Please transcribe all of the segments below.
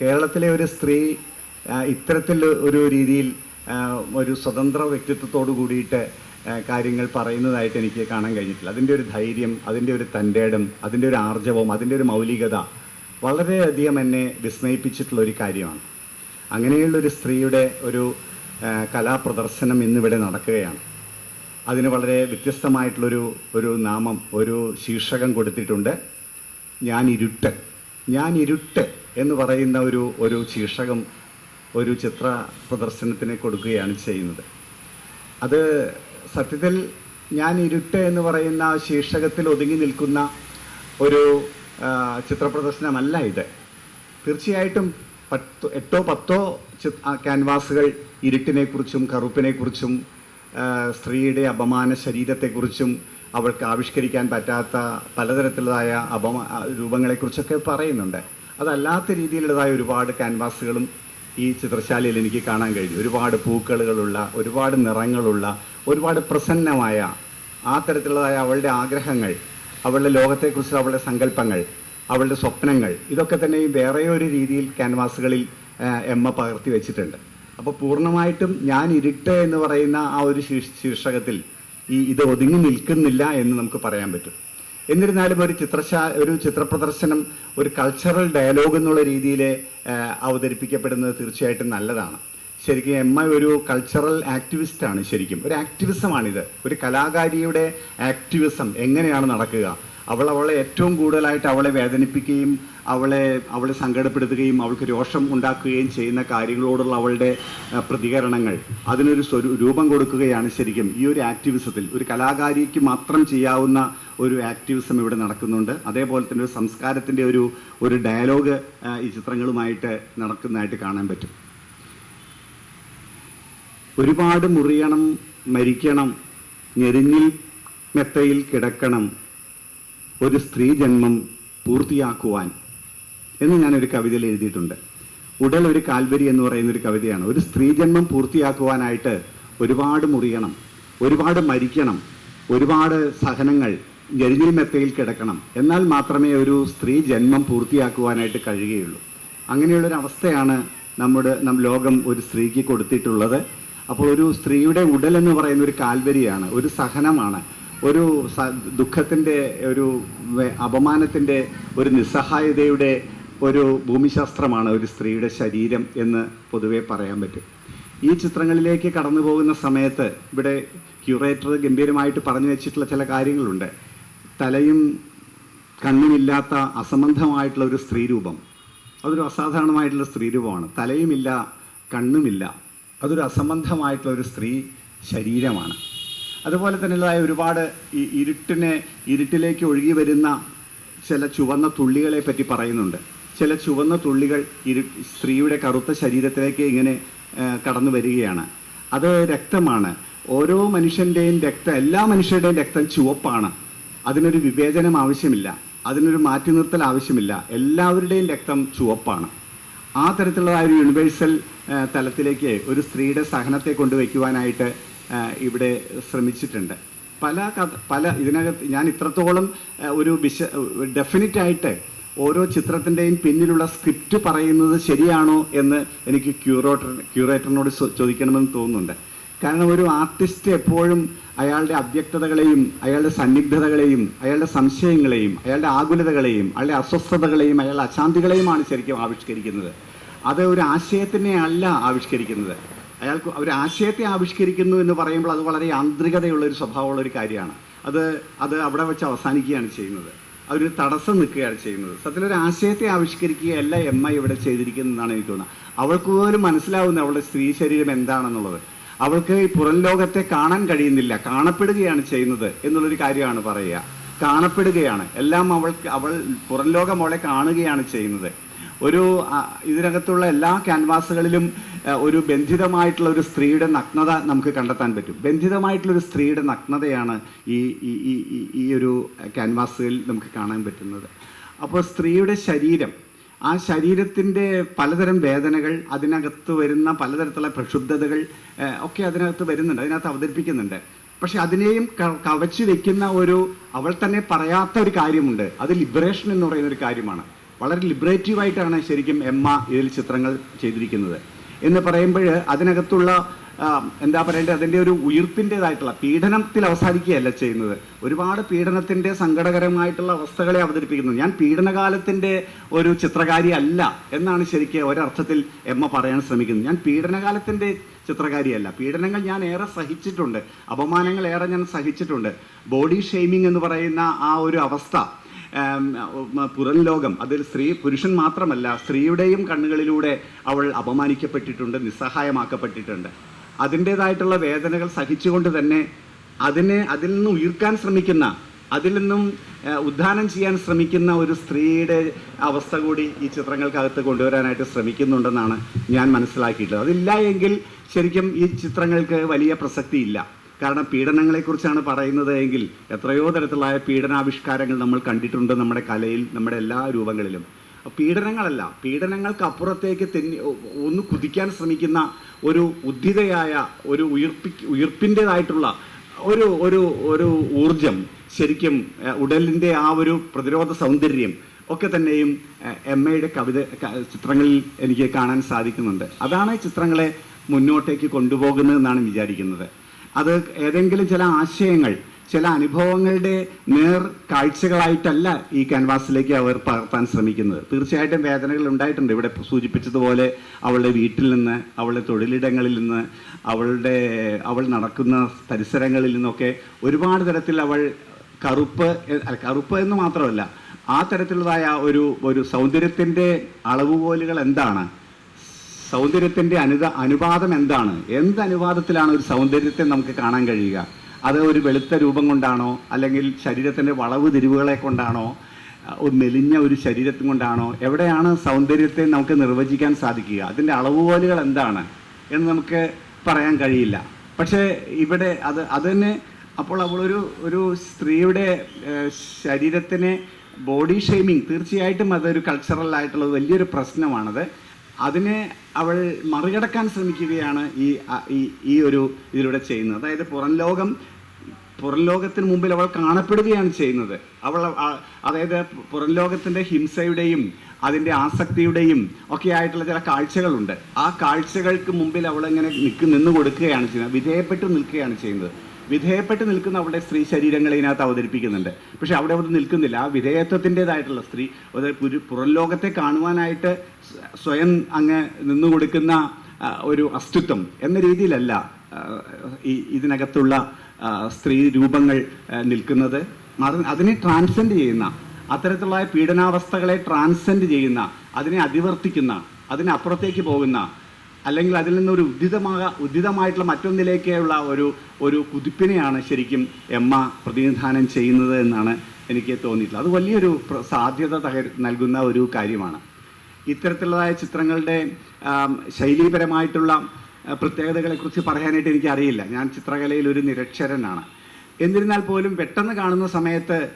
കേരളത്തിലെ ഒരു സ്ത്രീ ഇത്തരത്തിൽ ഒരു രീതിയിൽ ഒരു സ്വതന്ത്ര വ്യക്തിത്വത്തോടു കൂടിയിട്ട് കാര്യങ്ങൾ പറയുന്നതായിട്ട് എനിക്ക് കാണാൻ കഴിഞ്ഞിട്ടില്ല. അതിന്റെ ഒരു ധൈര്യം അതിന്റെ ഒരു തന്റെടം അതിന്റെ ഒരു ആർജവം അതിന്റെ ഒരു മൗലികത വളരെയധികം എന്നെ വിസ്മയിപ്പിച്ചിട്ടുള്ള ഒരു കാര്യമാണ്. അങ്ങനെയുള്ള ഒരു സ്ത്രീയുടെ ഒരു കലാപ്രദർശനം ഇന്നിവിടെ നടക്കുകയാണ്. അതിന് വളരെ വ്യത്യസ്തമായിട്ടുള്ളൊരു ഒരു നാമം ഒരു ശീർഷകം കൊടുത്തിട്ടുണ്ട്. ഞാൻ ഇരുട്ട് ഞാൻ ഇരുട്ട് എന്ന് പറയുന്ന ഒരു ഒരു ശീർഷകം ഒരു ചിത്ര പ്രദർശനത്തിന് കൊടുക്കുകയാണ് ചെയ്യുന്നത്. അത് സത്യത്തിൽ ഞാൻ ഇരുട്ട് എന്ന് പറയുന്ന ശീർഷകത്തിൽ ഒതുങ്ങി നിൽക്കുന്ന ഒരു ചിത്ര ചിത്രപ്രദർശനമല്ല ഇത്. തീർച്ചയായിട്ടും പത്ത് എട്ടോ പത്തോ ക്യാൻവാസുകൾ ഇരുട്ടിനെക്കുറിച്ചും കറുപ്പിനെക്കുറിച്ചും സ്ത്രീയുടെ അപമാന ശരീരത്തെക്കുറിച്ചും അവൾക്ക് ആവിഷ്കരിക്കാൻ പറ്റാത്ത പലതരത്തിലുള്ളതായ അപമാ രൂപങ്ങളെക്കുറിച്ചൊക്കെ പറയുന്നുണ്ട്. അതല്ലാത്ത രീതിയിലുള്ളതായ ഒരുപാട് ക്യാൻവാസുകളും ഈ ചിത്രശാലയിൽ എനിക്ക് കാണാൻ കഴിഞ്ഞു. ഒരുപാട് പൂക്കളുകളുള്ള ഒരുപാട് നിറങ്ങളുള്ള ഒരുപാട് പ്രസന്നമായ ആ തരത്തിലുള്ളതായ അവളുടെ ആഗ്രഹങ്ങൾ അവളുടെ ലോകത്തെക്കുറിച്ചുള്ള അവളുടെ സങ്കല്പങ്ങൾ അവളുടെ സ്വപ്നങ്ങൾ ഇതൊക്കെ തന്നെ വേറെ ഒരു രീതിയിൽ ക്യാൻവാസുകളിൽ എമ്മ പകർത്തി വെച്ചിട്ടുണ്ട്. അപ്പോൾ പൂർണമായിട്ടും ഞാൻ ഇരുട്ട് എന്ന് പറയുന്ന ആ ഒരു ശീർഷ- ശീർഷകത്തിൽ ഈ ഇത് ഒതുങ്ങി നിൽക്കുന്നില്ല എന്ന് നമുക്ക് പറയാൻ പറ്റും. എന്നിരുന്നാലും ഒരു ചിത്രശാ ഒരു ചിത്രപ്രദർശനം ഒരു കൾച്ചറൽ ഡയലോഗ് എന്നുള്ള രീതിയിൽ അവതരിപ്പിക്കപ്പെടുന്നത് തീർച്ചയായിട്ടും നല്ലതാണ്. ശരിക്കും എം ഐ ഒരു കൾച്ചറൽ ആക്ടിവിസ്റ്റാണ് ശരിക്കും. ഒരു ആക്ടിവിസമാണിത് ഒരു കലാകാരിയുടെ ആക്ടിവിസം എങ്ങനെയാണ് നടക്കുക? അവൾ അവളെ ഏറ്റവും കൂടുതലായിട്ട് അവളെ വേദനിപ്പിക്കുകയും അവളെ അവളെ സങ്കടപ്പെടുത്തുകയും അവൾക്ക് രോഷം ഉണ്ടാക്കുകയും ചെയ്യുന്ന കാര്യങ്ങളോടുള്ള അവളുടെ പ്രതികരണങ്ങൾ അതിനൊരു സ്വരൂ രൂപം കൊടുക്കുകയാണ് ശരിക്കും ഈ ഒരു ആക്ടിവിസത്തിൽ. ഒരു കലാകാരിക്ക് മാത്രം ചെയ്യാവുന്ന ഒരു ആക്ടിവിസം ഇവിടെ നടക്കുന്നുണ്ട്. അതേപോലെ തന്നെ ഒരു സംസ്കാരത്തിന്റെ ഒരു ഒരു ഡയലോഗ് ഈ ചിത്രങ്ങളുമായിട്ട് നടക്കുന്നതായിട്ട് കാണാൻ പറ്റും. ഒരുപാട് മുറിയണം മരിക്കണം ഞെരിഞ്ഞിൽ മെത്തയിൽ കിടക്കണം ഒരു സ്ത്രീ ജന്മം പൂർത്തിയാക്കുവാൻ എന്ന് ഞാനൊരു കവിതയിൽ എഴുതിയിട്ടുണ്ട്. ഉടൽ ഒരു കാൽവരി എന്ന് പറയുന്ന ഒരു കവിതയാണ്. ഒരു സ്ത്രീ ജന്മം പൂർത്തിയാക്കുവാനായിട്ട് ഒരുപാട് മുറിയണം ഒരുപാട് മരിക്കണം ഒരുപാട് സഹനങ്ങൾ ഞെരിഞ്ഞിൽ മെത്തയിൽ കിടക്കണം. എന്നാൽ മാത്രമേ ഒരു സ്ത്രീ ജന്മം പൂർത്തിയാക്കുവാനായിട്ട് കഴിയുകയുള്ളൂ. അങ്ങനെയുള്ളൊരവസ്ഥയാണ് നമ്മുടെ നം ലോകം ഒരു സ്ത്രീക്ക് കൊടുത്തിട്ടുള്ളത്. അപ്പോൾ ഒരു സ്ത്രീയുടെ ഉടൽ എന്ന് പറയുന്ന ഒരു കാൽവരിയാണ് ഒരു സഹനമാണ്. ഒരു ദുഃഖത്തിന്റെ ഒരു അപമാനത്തിന്റെ ഒരു നിസ്സഹായതയുടെ ഒരു ഭൂമിശാസ്ത്രമാണ് ഒരു സ്ത്രീയുടെ ശരീരം എന്ന് പൊതുവേ പറയാൻ പറ്റും. ഈ ചിത്രങ്ങളിലേക്ക് കടന്നു പോകുന്ന സമയത്ത് ഇവിടെ ക്യൂറേറ്റർ ഗംഭീരമായിട്ട് പറഞ്ഞു വെച്ചിട്ടുള്ള ചില കാര്യങ്ങളുണ്ട്. തലയും കണ്ണുമില്ലാത്ത അസംബന്ധമായിട്ടുള്ള ഒരു സ്ത്രീരൂപം അതൊരു അസാധാരണമായിട്ടുള്ള സ്ത്രീരൂപമാണ് തലയുമില്ല കണ്ണുമില്ല. അതൊരു അസംബന്ധമായിട്ടുള്ള ഒരു സ്ത്രീ ശരീരമാണ്. അതുപോലെ തന്നെയുള്ളതായ ഒരുപാട് ഈ ഇരുട്ടിനെ ഇരുട്ടിലേക്ക് ഒഴുകി വരുന്ന ചില ചുവന്ന തുള്ളികളെ പറ്റി പറയുന്നുണ്ട്. ചില ചുവന്ന തുള്ളികൾ ഇരു സ്ത്രീയുടെ കറുത്ത ശരീരത്തിലേക്ക് ഇങ്ങനെ കടന്നു വരികയാണ്. അത് രക്തമാണ്. ഓരോ മനുഷ്യന്റെയും രക്തം എല്ലാ മനുഷ്യരുടെയും രക്തം ചുവപ്പാണ്. അതിനൊരു വിവേചനം ആവശ്യമില്ല. അതിനൊരു മാറ്റി നിർത്തൽ ആവശ്യമില്ല. എല്ലാവരുടെയും രക്തം ചുവപ്പാണ്. ആ തരത്തിലുള്ള ഒരു യൂണിവേഴ്സൽ തലത്തിലേക്ക് ഒരു സ്ത്രീയുടെ സഹനത്തെ കൊണ്ടുവയ്ക്കുവാനായിട്ട് ഇവിടെ ശ്രമിച്ചിട്ടുണ്ട്. പല കഥ പല ഇതിനകത്ത് ഞാൻ ഇത്രത്തോളം ഒരു വിശ ഡെഫിനറ്റ് ആയിട്ട് ഓരോ ചിത്രത്തിന്റെയും പിന്നിലുള്ള സ്ക്രിപ്റ്റ് പറയുന്നത് ശരിയാണോ എന്ന് എനിക്ക് ക്യൂറേറ്റർ ക്യൂറേറ്ററിനോട് ചോദിക്കണമെന്ന് തോന്നുന്നുണ്ട്. കാരണം ഒരു ആർട്ടിസ്റ്റ് എപ്പോഴും അയാളുടെ അവ്യക്തതകളെയും അയാളുടെ സന്നിഗ്ധതകളെയും അയാളുടെ സംശയങ്ങളെയും അയാളുടെ ആകുലതകളെയും അയാളുടെ അസ്വസ്ഥതകളെയും അയാളുടെ അശാന്തികളെയുമാണ് ശരിക്കും ആവിഷ്കരിക്കുന്നത്. അത് ഒരു ആശയത്തിനെ അല്ല ആവിഷ്കരിക്കുന്നത്. അയാൾക്ക് ഒരു ആശയത്തെ ആവിഷ്കരിക്കുന്നു എന്ന് പറയുമ്പോൾ അത് വളരെ യാന്ത്രികതയുള്ള ഒരു സ്വഭാവമുള്ള ഒരു കാര്യമാണ്. അത് അത് അവിടെ വെച്ച് അവസാനിക്കുകയാണ് ചെയ്യുന്നത്. അതൊരു തടസ്സം നിൽക്കുകയാണ് ചെയ്യുന്നത്. സത്യത്തിൽ ഒരു ആശയത്തെ ആവിഷ്കരിക്കുകയല്ല എം ഐ ഇവിടെ ചെയ്തിരിക്കുന്നതെന്നാണ് എനിക്ക് തോന്നുന്നത്. അവൾക്ക് പോലും മനസ്സിലാവുന്ന അവളുടെ സ്ത്രീ ശരീരം എന്താണെന്നുള്ളത്. അവൾക്ക് ഈ പുറം ലോകത്തെ കാണാൻ കഴിയുന്നില്ല. കാണപ്പെടുകയാണ് ചെയ്യുന്നത് എന്നുള്ളൊരു കാര്യമാണ് പറയുക. കാണപ്പെടുകയാണ്. എല്ലാം അവൾക്ക് അവൾ പുറം ലോകം അവളെ കാണുകയാണ് ചെയ്യുന്നത്. ഒരു ഇതിനകത്തുള്ള എല്ലാ ക്യാൻവാസുകളിലും ഒരു ബന്ധിതമായിട്ടുള്ള ഒരു സ്ത്രീയുടെ നഗ്നത നമുക്ക് കണ്ടെത്താൻ പറ്റും. ബന്ധിതമായിട്ടുള്ള ഒരു സ്ത്രീയുടെ നഗ്നതയാണ് ഈ ഈ ഈ ഒരു ക്യാൻവാസുകളിൽ നമുക്ക് കാണാൻ പറ്റുന്നത്. അപ്പോൾ സ്ത്രീയുടെ ശരീരം ആ ശരീരത്തിന്റെ പലതരം വേദനകൾ അതിനകത്ത് വരുന്ന പലതരത്തിലുള്ള പ്രക്ഷുബ്ധതകൾ ഒക്കെ അതിനകത്ത് വരുന്നുണ്ട് അതിനകത്ത് അവതരിപ്പിക്കുന്നുണ്ട്. പക്ഷെ അതിനെയും കവച്ചു വെക്കുന്ന ഒരു അവൾ തന്നെ പറയാത്ത ഒരു കാര്യമുണ്ട്. അത് ലിബറേഷൻ എന്ന് പറയുന്ന ഒരു കാര്യമാണ്. വളരെ ലിബറേറ്റീവായിട്ടാണ് ശരിക്കും എമ്മ ഇതിൽ ചിത്രങ്ങൾ ചെയ്തിരിക്കുന്നത്. എന്ന് പറയുമ്പോൾ അതിനകത്തുള്ള എന്താ പറയേണ്ടത് അതിന്റെ ഒരു ഉയർപ്പിന്റെതായിട്ടുള്ള പീഡനത്തിൽ അവസാനിക്കുകയല്ല ചെയ്യുന്നത്. ഒരുപാട് പീഡനത്തിന്റെ സങ്കടകരമായിട്ടുള്ള അവസ്ഥകളെ അവതരിപ്പിക്കുന്നു. ഞാൻ പീഡനകാലത്തിന്റെ ഒരു ചിത്രകാരി അല്ല എന്നാണ് ശരിക്കും ഒരർത്ഥത്തിൽ എമ്മ പറയാൻ ശ്രമിക്കുന്നത്. ഞാൻ പീഡനകാലത്തിന്റെ ചിത്രകാരിയല്ല. പീഡനങ്ങൾ ഞാൻ ഏറെ സഹിച്ചിട്ടുണ്ട്. അപമാനങ്ങൾ ഏറെ ഞാൻ സഹിച്ചിട്ടുണ്ട്. ബോഡി ഷെയ്മിങ് എന്ന് പറയുന്ന ആ ഒരു അവസ്ഥ പുറം ലോകം അതിൽ സ്ത്രീ പുരുഷൻ മാത്രമല്ല സ്ത്രീയുടെയും കണ്ണുകളിലൂടെ അവൾ അപമാനിക്കപ്പെട്ടിട്ടുണ്ട് നിസ്സഹായമാക്കപ്പെട്ടിട്ടുണ്ട്. അതിന്റെതായിട്ടുള്ള വേദനകൾ സഹിച്ചുകൊണ്ട് തന്നെ അതിനെ അതിൽ നിന്ന് ഉയർക്കാൻ ശ്രമിക്കുന്ന അതിൽ നിന്നും ഉദ്ധാനം ചെയ്യാൻ ശ്രമിക്കുന്ന ഒരു സ്ത്രീയുടെ അവസ്ഥ കൂടി ഈ ചിത്രങ്ങൾക്കകത്ത് കൊണ്ടുവരാനായിട്ട് ശ്രമിക്കുന്നുണ്ടെന്നാണ് ഞാൻ മനസ്സിലാക്കിയിട്ടുള്ളത്. അതില്ല എങ്കിൽ ശരിക്കും ഈ ചിത്രങ്ങൾക്ക് വലിയ പ്രസക്തിയില്ല. കാരണം പീഡനങ്ങളെക്കുറിച്ചാണ് പറയുന്നത് എങ്കിൽ എത്രയോ തരത്തിലുള്ള പീഡനാവിഷ്കാരങ്ങൾ നമ്മൾ കണ്ടിട്ടുണ്ട് നമ്മുടെ കലയിൽ നമ്മുടെ എല്ലാ രൂപങ്ങളിലും. പീഡനങ്ങളല്ല പീഡനങ്ങൾക്ക് അപ്പുറത്തേക്ക് തെന്നി ഒന്ന് കുതിക്കാൻ ശ്രമിക്കുന്ന ഒരു ഉദ്ധിതയായ ഒരു ഉയർപ്പി ഉയർപ്പിന്റെതായിട്ടുള്ള ഒരു ഒരു ഒരു ഊർജം ശരിക്കും ഉടലിന്റെ ആ ഒരു പ്രതിരോധ സൗന്ദര്യം ഒക്കെ തന്നെയും എം എയുടെ കവിത ചിത്രങ്ങളിൽ എനിക്ക് കാണാൻ സാധിക്കുന്നുണ്ട്. അതാണ് ചിത്രങ്ങളെ മുന്നോട്ടേക്ക് കൊണ്ടുപോകുന്നതെന്നാണ് വിചാരിക്കുന്നത്. അത് ഏതെങ്കിലും ചില ആശയങ്ങൾ ചില അനുഭവങ്ങളുടെ നേർ കാഴ്ചകളായിട്ടല്ല ഈ ക്യാൻവാസിലേക്ക് അവർ പകർത്താൻ ശ്രമിക്കുന്നത്. തീർച്ചയായിട്ടും വേദനകൾ ഉണ്ടായിട്ടുണ്ട്. ഇവിടെ സൂചിപ്പിച്ചതുപോലെ അവളുടെ വീട്ടിൽ നിന്ന് അവളുടെ തൊഴിലിടങ്ങളിൽ നിന്ന് അവളുടെ അവൾ നടക്കുന്ന പരിസരങ്ങളിൽ നിന്നൊക്കെ ഒരുപാട് തരത്തിൽ അവൾ കറുപ്പ് കറുപ്പ് എന്ന് മാത്രമല്ല ആ തരത്തിലുള്ളതായ ഒരു ഒരു സൗന്ദര്യത്തിന്റെ അളവുകോലുകൾ എന്താണ്? സൗന്ദര്യത്തിന്റെ അനുത അനുപാതം എന്താണ്? എന്ത് അനുപാതത്തിലാണ് ഒരു സൗന്ദര്യത്തെ നമുക്ക് കാണാൻ കഴിയുക? അത് ഒരു വെളുത്ത രൂപം കൊണ്ടാണോ അല്ലെങ്കിൽ ശരീരത്തിന്റെ വളവ് തിരിവുകളെ കൊണ്ടാണോ മെലിഞ്ഞ ഒരു ശരീരത്തും കൊണ്ടാണോ എവിടെയാണ് സൗന്ദര്യത്തെ നമുക്ക് നിർവചിക്കാൻ സാധിക്കുക? അതിന്റെ അളവുകോലുകൾ എന്താണ് എന്ന് നമുക്ക് പറയാൻ കഴിയില്ല. പക്ഷേ ഇവിടെ അത് അത് തന്നെ അപ്പോൾ അവളൊരു ഒരു സ്ത്രീയുടെ ശരീരത്തിനെ ബോഡി ഷെയ്മിങ് തീർച്ചയായിട്ടും അതൊരു കൾച്ചറൽ ആയിട്ടുള്ള വലിയൊരു പ്രശ്നമാണത്. അതിനെ അവൾ മറികടക്കാൻ ശ്രമിക്കുകയാണ് ഈ ഈ ഒരു ഇതിലൂടെ ചെയ്യുന്നത്. അതായത് പുറം ലോകം പുറം ലോകത്തിന് മുമ്പിൽ അവൾ കാണപ്പെടുകയാണ് ചെയ്യുന്നത്. അവൾ അതായത് പുറം ലോകത്തിന്റെ ഹിംസയുടെയും അതിന്റെ ആസക്തിയുടെയും ഒക്കെ ആയിട്ടുള്ള ചില കാഴ്ചകളുണ്ട്. ആ കാഴ്ചകൾക്ക് മുമ്പിൽ അവൾ ഇങ്ങനെ നിൽക്ക് നിന്ന് കൊടുക്കുകയാണ് ചെയ്യുന്നത്. വിധേയപ്പെട്ട് നിൽക്കുകയാണ് ചെയ്യുന്നത്. വിധേയപ്പെട്ട് നിൽക്കുന്ന അവളുടെ സ്ത്രീ ശരീരങ്ങളെ ഇതിനകത്ത് അവതരിപ്പിക്കുന്നുണ്ട്. പക്ഷെ അവിടെ അവിടെ നിൽക്കുന്നില്ല. ആ വിധേയത്വത്തിന്റെതായിട്ടുള്ള സ്ത്രീ പുരു- പുറം ലോകത്തെ കാണുവാനായിട്ട് സ്വയം അങ്ങ് നിന്നു കൊടുക്കുന്ന ഒരു അസ്തിത്വം എന്ന രീതിയിലല്ല ഈ ഇതിനകത്തുള്ള സ്ത്രീ രൂപങ്ങൾ നിൽക്കുന്നത്. അതിനെ ട്രാൻസെൻഡ് ചെയ്യുന്ന അത്തരത്തിലുള്ള പീഡനാവസ്ഥകളെ ട്രാൻസെൻഡ് ചെയ്യുന്ന അതിനെ അതിവർത്തിക്കുന്ന അതിനപ്പുറത്തേക്ക് പോകുന്ന അല്ലെങ്കിൽ അതിൽ നിന്നൊരു ഉദ്ധിതമായ ഉദ്ധിതമായിട്ടുള്ള മറ്റൊന്നിലേക്കുള്ള ഒരു ഒരു കുതിപ്പിനെയാണ് ശരിക്കും എമ്മ പ്രതിനിധാനം ചെയ്യുന്നത് എന്നാണ് എനിക്ക് തോന്നിയിട്ടുള്ളത്. അത് വലിയൊരു സാധ്യത തകർ- നൽകുന്ന ഒരു കാര്യമാണ്. ഇത്തരത്തിലുള്ളതായ ചിത്രങ്ങളുടെ ശൈലീപരമായിട്ടുള്ള പ്രത്യേകതകളെക്കുറിച്ച് പറയാനായിട്ട് എനിക്കറിയില്ല. ഞാൻ ചിത്രകലയിൽ ഒരു നിരക്ഷരനാണ്. എന്നിരുന്നാൽ പോലും പെട്ടെന്ന് കാണുന്ന സമയത്ത്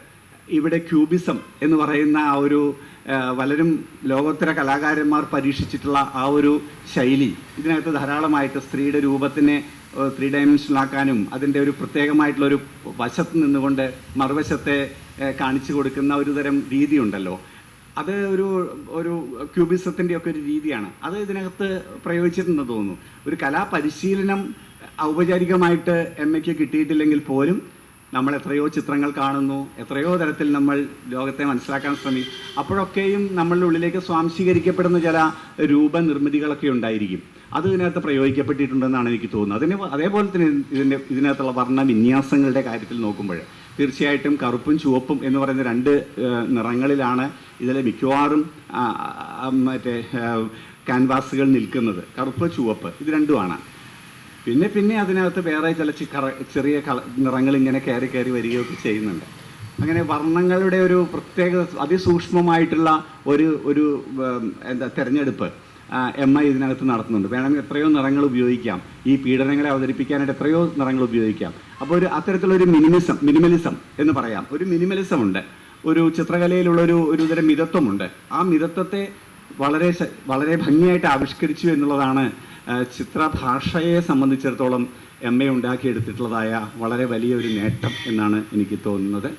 ഇവിടെ ക്യൂബിസം എന്ന് പറയുന്ന ആ ഒരു പലരും ലോകോത്തര കലാകാരന്മാർ പരീക്ഷിച്ചിട്ടുള്ള ആ ഒരു ശൈലി ഇതിനകത്ത് ധാരാളമായിട്ട് സ്ത്രീയുടെ രൂപത്തിനെ ത്രീ ഡയമെൻഷനാക്കാനും അതിന്റെ ഒരു പ്രത്യേകമായിട്ടുള്ള ഒരു വശത്ത് നിന്നുകൊണ്ട് മറുവശത്തെ കാണിച്ചു കൊടുക്കുന്ന ഒരു തരം രീതിയുണ്ടല്ലോ. അത് ഒരു ഒരു ക്യൂബിസത്തിന്റെ ഒക്കെ ഒരു രീതിയാണ്. അത് ഇതിനകത്ത് പ്രയോഗിച്ചിട്ടുണ്ടെന്ന് തോന്നുന്നു. ഒരു കലാപരിശീലനം ഔപചാരികമായിട്ട് എം എക്ക് കിട്ടിയിട്ടില്ലെങ്കിൽ പോലും നമ്മൾ എത്രയോ ചിത്രങ്ങൾ കാണുന്നു എത്രയോ തരത്തിൽ നമ്മൾ ലോകത്തെ മനസ്സിലാക്കാൻ ശ്രമിക്കും അപ്പോഴൊക്കെയും നമ്മളുടെ ഉള്ളിലേക്ക് സ്വാംശീകരിക്കപ്പെടുന്ന ചില രൂപനിർമ്മിതികളൊക്കെ ഉണ്ടായിരിക്കും. അത് ഇതിനകത്ത് പ്രയോഗിക്കപ്പെട്ടിട്ടുണ്ടെന്നാണ് എനിക്ക് തോന്നുന്നത്. അതിന് അതേപോലെ തന്നെ ഇതിന്റെ ഇതിനകത്തുള്ള വർണ വിന്യാസങ്ങളുടെ കാര്യത്തിൽ നോക്കുമ്പോൾ തീർച്ചയായിട്ടും കറുപ്പും ചുവപ്പും എന്ന് പറയുന്ന രണ്ട് നിറങ്ങളിലാണ് ഇതിലെ മിക്കവാറും മറ്റേ ക്യാൻവാസുകൾ നിൽക്കുന്നത്. കറുപ്പ് ചുവപ്പ് ഇത് രണ്ടുമാണ്. പിന്നെ പിന്നെ അതിനകത്ത് വേറെ ചില ചെറിയ കള നിറങ്ങൾ ഇങ്ങനെ കയറി കയറി വരികയൊക്കെ ചെയ്യുന്നുണ്ട്. അങ്ങനെ വർണങ്ങളുടെ ഒരു പ്രത്യേക അതിസൂക്ഷ്മമായിട്ടുള്ള ഒരു ഒരു എന്താ തിരഞ്ഞെടുപ്പ് എം ഐ ഇതിനകത്ത് നടത്തുന്നുണ്ട്. വേണമെങ്കിൽ എത്രയോ നിറങ്ങൾ ഉപയോഗിക്കാം. ഈ പീഡനങ്ങളെ അവതരിപ്പിക്കാനായിട്ട് എത്രയോ നിറങ്ങൾ ഉപയോഗിക്കാം. അപ്പോൾ ഒരു അത്തരത്തിലൊരു മിനിമിസം മിനിമലിസം എന്ന് പറയാം. ഒരു മിനിമലിസം ഉണ്ട് ഒരു ചിത്രകലയിലുള്ള ഒരു ഒരു തരം മിതത്വമുണ്ട്. ആ മിതത്വത്തെ വളരെ വളരെ ഭംഗിയായിട്ട് ആവിഷ്കരിച്ചു എന്നുള്ളതാണ് ചിത്രഭാഷയെ സംബന്ധിച്ചിടത്തോളം എം എ ഉണ്ടാക്കിയെടുത്തിട്ടുള്ളതായ വളരെ വലിയൊരു നേട്ടം എന്നാണ് എനിക്ക് തോന്നുന്നത്.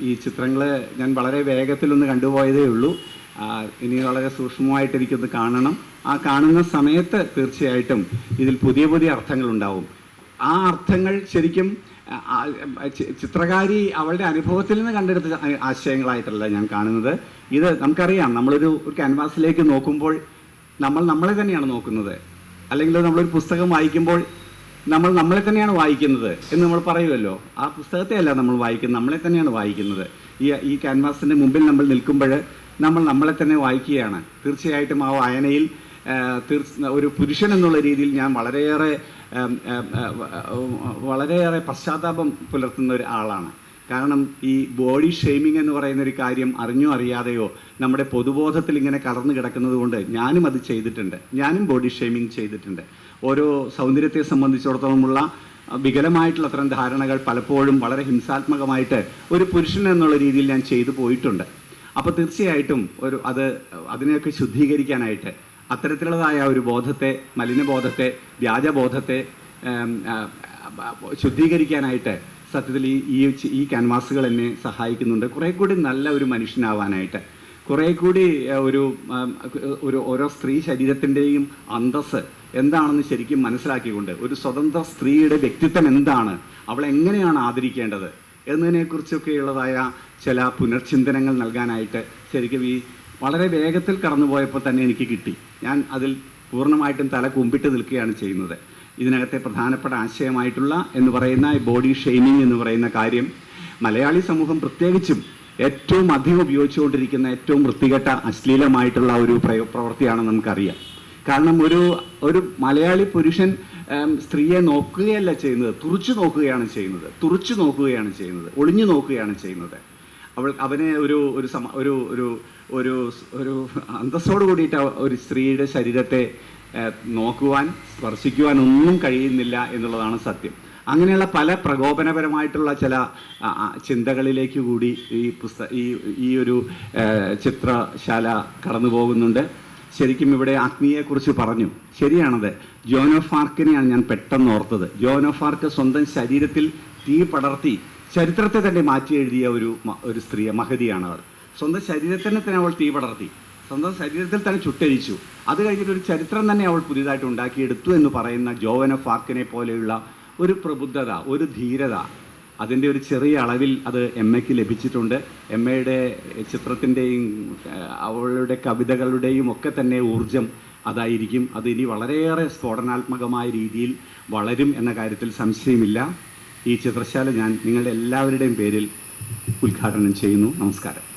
ഈ ചിത്രങ്ങൾ ഞാൻ വളരെ വേഗത്തിലൊന്ന് കണ്ടുപോയതേ ഉള്ളൂ. ഇനി വളരെ സൂക്ഷ്മമായിട്ട് എനിക്കൊന്ന് കാണണം. ആ കാണുന്ന സമയത്ത് തീർച്ചയായിട്ടും ഇതിൽ പുതിയ പുതിയ അർത്ഥങ്ങളുണ്ടാവും. ആ അർത്ഥങ്ങൾ ശരിക്കും ചിത്രകാരി അവളുടെ അനുഭവത്തിൽ നിന്ന് കണ്ടെടുത്ത ആശയങ്ങളായിട്ടല്ല ഞാൻ കാണുന്നത്. ഇത് നമുക്കറിയാം. നമ്മളൊരു ഒരു ക്യാൻവാസിലേക്ക് നോക്കുമ്പോൾ നമ്മൾ നമ്മളെ തന്നെയാണ് നോക്കുന്നത്. അല്ലെങ്കിൽ നമ്മളൊരു പുസ്തകം വായിക്കുമ്പോൾ നമ്മൾ നമ്മളെ തന്നെയാണ് വായിക്കുന്നത് എന്ന് നമ്മൾ പറയുമല്ലോ. ആ പുസ്തകത്തെ അല്ല നമ്മൾ വായിക്കുന്നത് നമ്മളെ തന്നെയാണ് വായിക്കുന്നത്. ഈ ഈ ക്യാൻവാസിന്റെ മുമ്പിൽ നമ്മൾ നിൽക്കുമ്പോൾ നമ്മൾ നമ്മളെ തന്നെ വായിക്കുകയാണ്. തീർച്ചയായിട്ടും ആ വായനയിൽ ഒരു പുരുഷൻ എന്നുള്ള രീതിയിൽ ഞാൻ വളരെയേറെ വളരെയേറെ പശ്ചാത്താപം പുലർത്തുന്ന ഒരു ആളാണ്. കാരണം ഈ ബോഡി ഷെയ്മിങ് എന്ന് പറയുന്ന ഒരു കാര്യം അറിഞ്ഞോ അറിയാതെയോ നമ്മുടെ പൊതുബോധത്തിൽ ഇങ്ങനെ കടന്നു കിടക്കുന്നത് കൊണ്ട് ഞാനും അത് ചെയ്തിട്ടുണ്ട്. ഞാനും ബോഡി ഷെയ്മിങ് ചെയ്തിട്ടുണ്ട്. ഓരോ സൗന്ദര്യത്തെ സംബന്ധിച്ചിടത്തോളമുള്ള വികലമായിട്ടുള്ള അത്തരം ധാരണകൾ പലപ്പോഴും വളരെ ഹിംസാത്മകമായിട്ട് ഒരു പുരുഷൻ എന്നുള്ള രീതിയിൽ ഞാൻ ചെയ്തു പോയിട്ടുണ്ട്. അപ്പോൾ തീർച്ചയായിട്ടും ഒരു അത് അതിനെയൊക്കെ ശുദ്ധീകരിക്കാനായിട്ട് അത്തരത്തിലുള്ളതായ ഒരു ബോധത്തെ മലിനബോധത്തെ വ്യാജബോധത്തെ ശുദ്ധീകരിക്കാനായിട്ട് സത്യത്തിൽ ഈ ഈ ക്യാൻവാസുകൾ എന്നെ സഹായിക്കുന്നുണ്ട്. കുറേ കൂടി നല്ല ഒരു മനുഷ്യനാവാനായിട്ട്. കുറേ കൂടി ഒരു ഒരു ഓരോ സ്ത്രീ ശരീരത്തിന്റെയും അന്തസ് എന്താണെന്ന് ശരിക്കും മനസ്സിലാക്കിക്കൊണ്ട് ഒരു സ്വതന്ത്ര സ്ത്രീയുടെ വ്യക്തിത്വം എന്താണ് അവൾ എങ്ങനെയാണ് ആദരിക്കേണ്ടത് എന്നതിനെക്കുറിച്ചൊക്കെയുള്ളതായ ചില പുനർചിന്തനങ്ങൾ നൽകാനായിട്ട് ശരിക്കും ഈ വളരെ വേഗത്തിൽ കടന്നുപോയപ്പോൾ തന്നെ എനിക്ക് കിട്ടി. ഞാൻ അതിൽ പൂർണമായിട്ടും തല കുമ്പിട്ട് നിൽക്കുകയാണ് ചെയ്യുന്നത്. ഇതിനകത്തെ പ്രധാനപ്പെട്ട ആശയമായിട്ടുള്ള എന്ന് പറയുന്ന ബോഡി ഷെയ്മിങ് എന്ന് പറയുന്ന കാര്യം മലയാളി സമൂഹം പ്രത്യേകിച്ചും ഏറ്റവും അധികം ഉപയോഗിച്ചുകൊണ്ടിരിക്കുന്ന ഏറ്റവും വൃത്തികെട്ട അശ്ലീലമായിട്ടുള്ള ഒരു പ്രവൃത്തിയാണ് നമുക്കറിയാം. കാരണം ഒരു ഒരു മലയാളി പുരുഷൻ സ്ത്രീയെ നോക്കുകയല്ല ചെയ്യുന്നത്. തുറച്ചു നോക്കുകയാണ് ചെയ്യുന്നത്. തുറച്ചു നോക്കുകയാണ് ചെയ്യുന്നത്. ഒളിഞ്ഞു നോക്കുകയാണ് ചെയ്യുന്നത്. അവൾ അവനെ ഒരു ഒരു സമ ഒരു ഒരു ഒരു അന്തസ്സോട് കൂടിയിട്ട് ഒരു സ്ത്രീയുടെ ശരീരത്തെ നോക്കുവാൻ സ്പർശിക്കുവാൻ ഒന്നും കഴിയുന്നില്ല എന്നുള്ളതാണ് സത്യം. അങ്ങനെയുള്ള പല പ്രകോപനപരമായിട്ടുള്ള ചില ചിന്തകളിലേക്ക് കൂടി ഈ പുസ്തക ഈ ഈ ഒരു ചിത്രശാല കടന്നു പോകുന്നുണ്ട്. ശരിക്കും ഇവിടെ അഗ്നിയെക്കുറിച്ച് പറഞ്ഞു. ശരിയാണത്. ജോനോ ഫാർക്കിനെയാണ് ഞാൻ പെട്ടെന്ന് ഓർത്തത്. ജോനോ ഫാർക്ക് സ്വന്തം ശരീരത്തിൽ തീ പടർത്തി ചരിത്രത്തെ തന്നെ മാറ്റി എഴുതിയ ഒരു ഒരു സ്ത്രീ മഹതിയാണ് അവർ സ്വന്തം ശരീരത്തിനെ തന്നെ അവൾ തീ പടർത്തി. സ്വന്തം ശരീരത്തിൽ തന്നെ ചുട്ടരിച്ചു അത് കഴിഞ്ഞിട്ട് ഒരു ചരിത്രം തന്നെ അവൾ പുതിയതായിട്ട് ഉണ്ടാക്കിയെടുത്തു എന്ന് പറയുന്ന ജോവന ഫാക്കിനെ പോലെയുള്ള ഒരു പ്രബുദ്ധത ഒരു ധീരത അതിന്റെ ഒരു ചെറിയ അളവിൽ അത് എം എക്ക് ലഭിച്ചിട്ടുണ്ട്. എം എയുടെ ചിത്രത്തിന്റെയും അവളുടെ കവിതകളുടെയും ഒക്കെ തന്നെ ഊർജം അതായിരിക്കും. അത് ഇനി വളരെയേറെ സ്ഫോടനാത്മകമായ രീതിയിൽ വളരും എന്ന കാര്യത്തിൽ സംശയമില്ല. ഈ ചിത്രശാല ഞാൻ നിങ്ങളുടെ എല്ലാവരുടെയും പേരിൽ ഉദ്ഘാടനം ചെയ്യുന്നു. നമസ്കാരം.